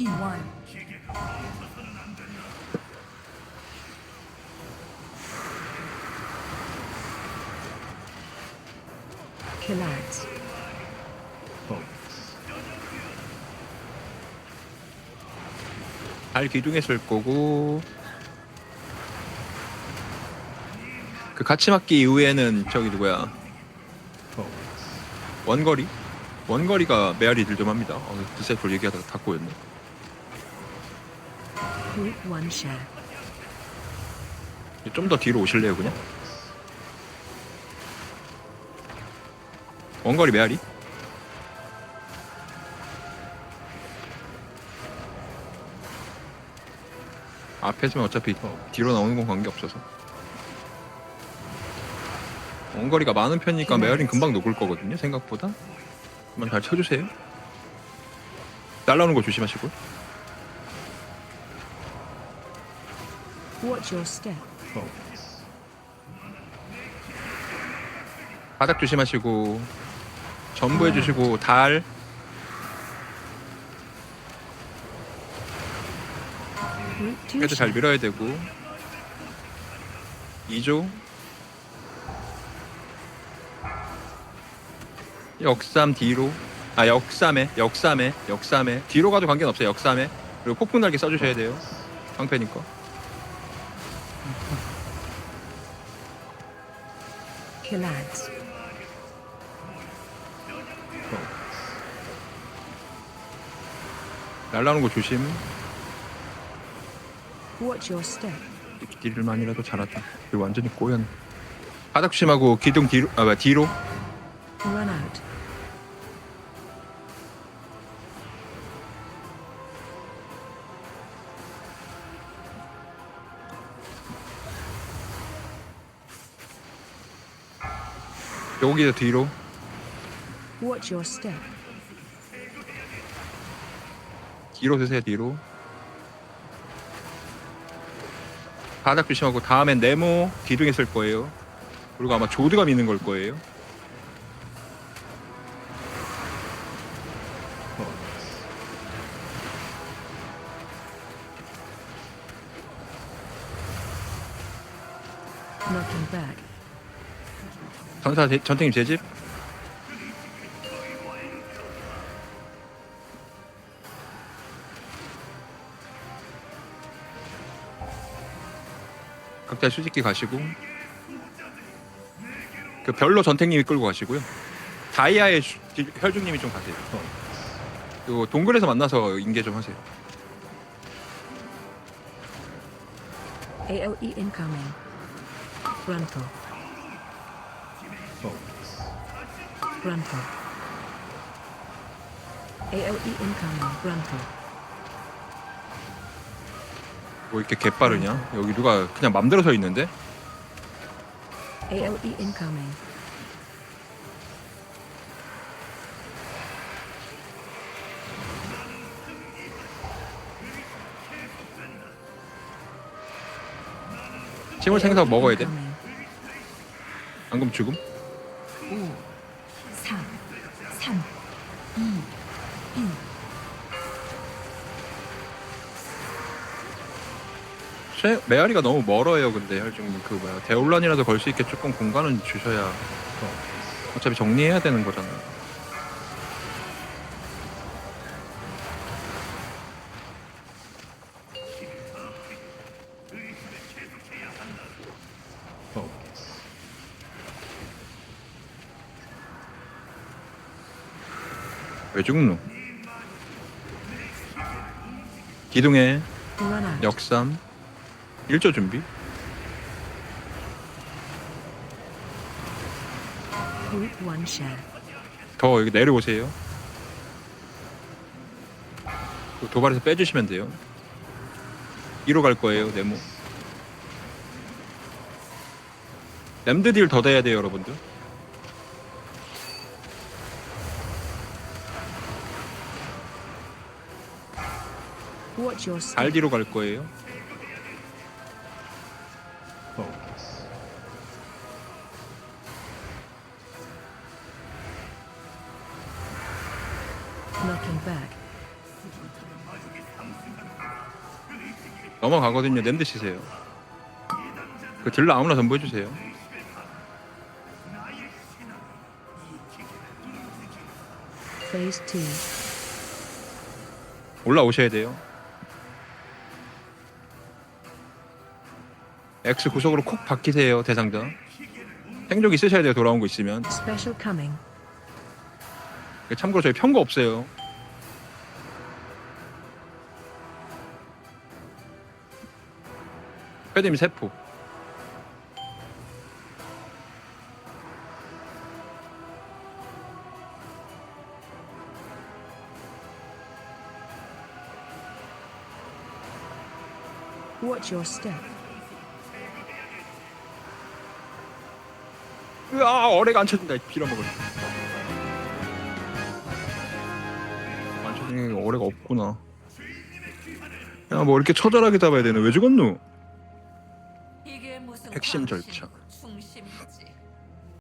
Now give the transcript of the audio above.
E1. Killads. 잘 기둥했을 거고. 그 같이 맞기 이후에는 저기 누구야? 어, 원거리? 원거리가 메아리들 좀 합니다. 어, 글쎄 그걸 얘기하다가 다 꼬였네 1 share. 좀더 뒤로 오실래요 그냥? 원거리 메아리? 앞에서면 어차피 뒤로 나오는 건 관계없어서. 원거리가 많은 편이니까 메아리는 금방 녹을 거거든요 생각보다. 한번 잘 쳐주세요. 날라오는 거 조심하시고 Watch your step. 바닥 조심하시고 전부 해주시고 달. Group 2 그래도 잘. 밀어야 되고. 2조. 역삼 뒤로. 아 역삼에 역삼에 역삼에. 뒤로 가도 관계는 없어요. 역삼에. 그리고 폭풍 날개 써주셔야 돼요. 방패니까 Killads. 날라오는 거 조심 Watch your step. 딜만이라도 잘하자 그리고 완전히 꼬연 바닥 조심하고 기둥 뒤로 아 뭐야 뒤로 Run out. 여기서 뒤로 Watch your step. 뒤로 드세요 뒤로 바닥 조심하고 다음엔 네모 기둥에 쓸 거예요 그리고 아마 조드가 미는 걸 거예요 Knocking back. 전사 대, 전탱님 제 집? 각자 수직기 가시고 그 별로 전탱님이 끌고 가시고요. 다이아의 슈- 딜- 혈중님이 좀 가세요. 그리고 동굴에서 만나서 인계 좀 하세요. AOE incoming. Frontal. Frontal. AOE incoming. Frontal. 뭐 이렇게 개빠르냐 여기 누가 그냥 맘대로 서 있는데 AOE incoming. 침을 생겨서 먹어야 돼. 방금 죽음 5, 4, 3, 2, 1. 쉐- 메아리가 너무 멀어요 근데 혈중님 그 뭐야 대혼란이라도 걸 수 있게 조금 공간은 주셔야 어. 어차피 정리해야 되는 거잖아요 왜 죽노? 기둥에. 역삼 1조 준비 Group 1 share. 더 여기 내려오세요 그 도발에서 빼주시면 돼요 2로 갈 거예요 네모 램드 딜 더 돼야 돼요 여러분들 Watch your step. 잘 뒤로 갈 거예요 back. 넘어가거든요. 냄드 치세요. 그 딜러 아무나. Phase 2. 올라오셔야 돼요. X 구석으로 콕 박히세요 대상자. 생존기 쓰셔야 돼요 돌아온 거 있으면. Special coming. 참고로 저희 편거 없어요. 패드미 세포. Watch your step. 으아 어뢰가 안 쳐진다 빌어먹을. 안 쳐지는 게 어뢰가 없구나. 야 뭐 이렇게 처절하게 잡아야 되네. 왜 무슨 핵심 절차.